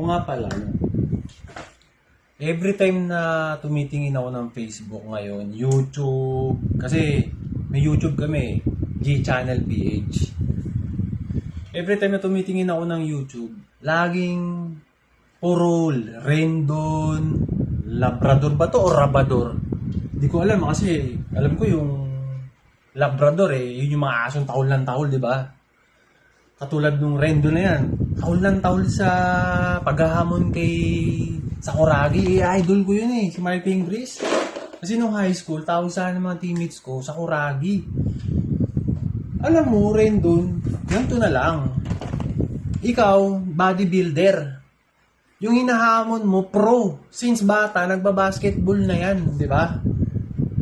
Oo nga pala? Every time na tumitingin ako ng Facebook ngayon, YouTube, kasi may YouTube kami, G-Channel PH. Every time na tumitingin ako ng YouTube, laging puro Rendon, Labrador ba to o Rabador? Hindi ko alam kasi alam ko yung Labrador eh, yun yung mga asong tahol ng tahol, di ba? Katulad nung Rendo na yan. Tahol ng tahol sa paghahamon kay Sakuragi. Eh, idol ko yun eh, si Mark Pingris. Kasi nung high school, tawag sa ng mga teammates ko, Sakuragi. Alam mo, Rendon, ganito na lang. Ikaw, bodybuilder. Yung hinahamon mo, pro. Since bata, nagbabasketball na yan, di ba?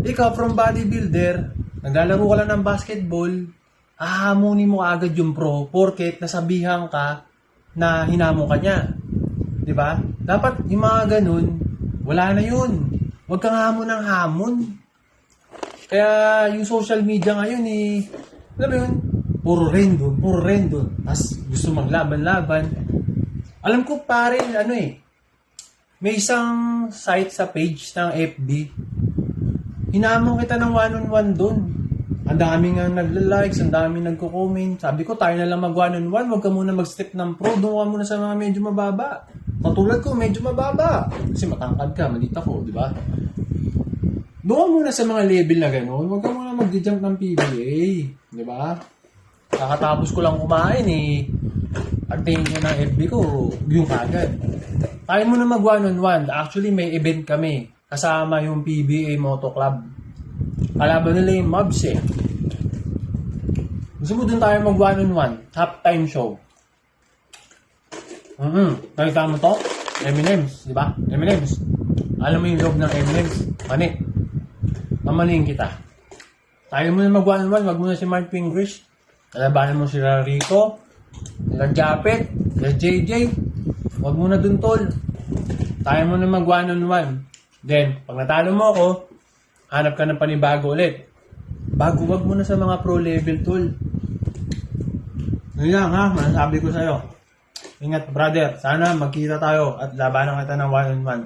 Ikaw, from bodybuilder, naglalaro ka lang ng basketball, hahamunin mo agad yung pro porket nasabihan ka na hinamon ka niya. Ba? Dapat yung mga ganun, wala na yun. Huwag kang hamon ng hamon. Kaya yung social media ngayon eh, alam mo yun, puro random, puro random. Tapos gusto maglaban-laban. Alam ko pare, ano eh, may isang site sa page ng FB. Hinamon kita ng one-on-one doon. Ang dami nga nagla-likes, ang dami nagko-comment. Sabi ko, tayo na lang mag one-on-one, huwag ka muna mag-step ng pro, doon muna sa mga medyo mababa. Katulad ko, medyo mababa. Kasi matangkad ka, malit ako, di ba? Doon muna sa mga level na gano'n, huwag ka muna mag-jump ng PBA. Di ba? Kakatapos ko lang kumain eh. Pagtingin ko ng FB ko, yung kagad. Tayo muna mag one-on-one. Actually, may event kami. Kasama yung PBA Moto Club. Kalaban nila yung mobs eh. Gusto mo dun tayo mag one-on-one. Half-time show. Mm-hmm. Nakita mo to? M&M's, di ba? M&M's. Alam mo yung loob ng M&M's? Mani. Mamanin kita. Tayo muna mag one-on-one. Wag mo na si Mark Pingrish. Kalabanan mo si Rico. Sila Japet. Sila JJ. Wag mo na dun, tol. Tayo muna mag one-on-one. Then, pag natalo mo ako, hanap ka ng panibago ulit. Bago wag mo na sa mga pro level. Yun lang ha, masasabi ko sa'yo. Ingat brother, sana magkita tayo at labanan kita ng one-on-one.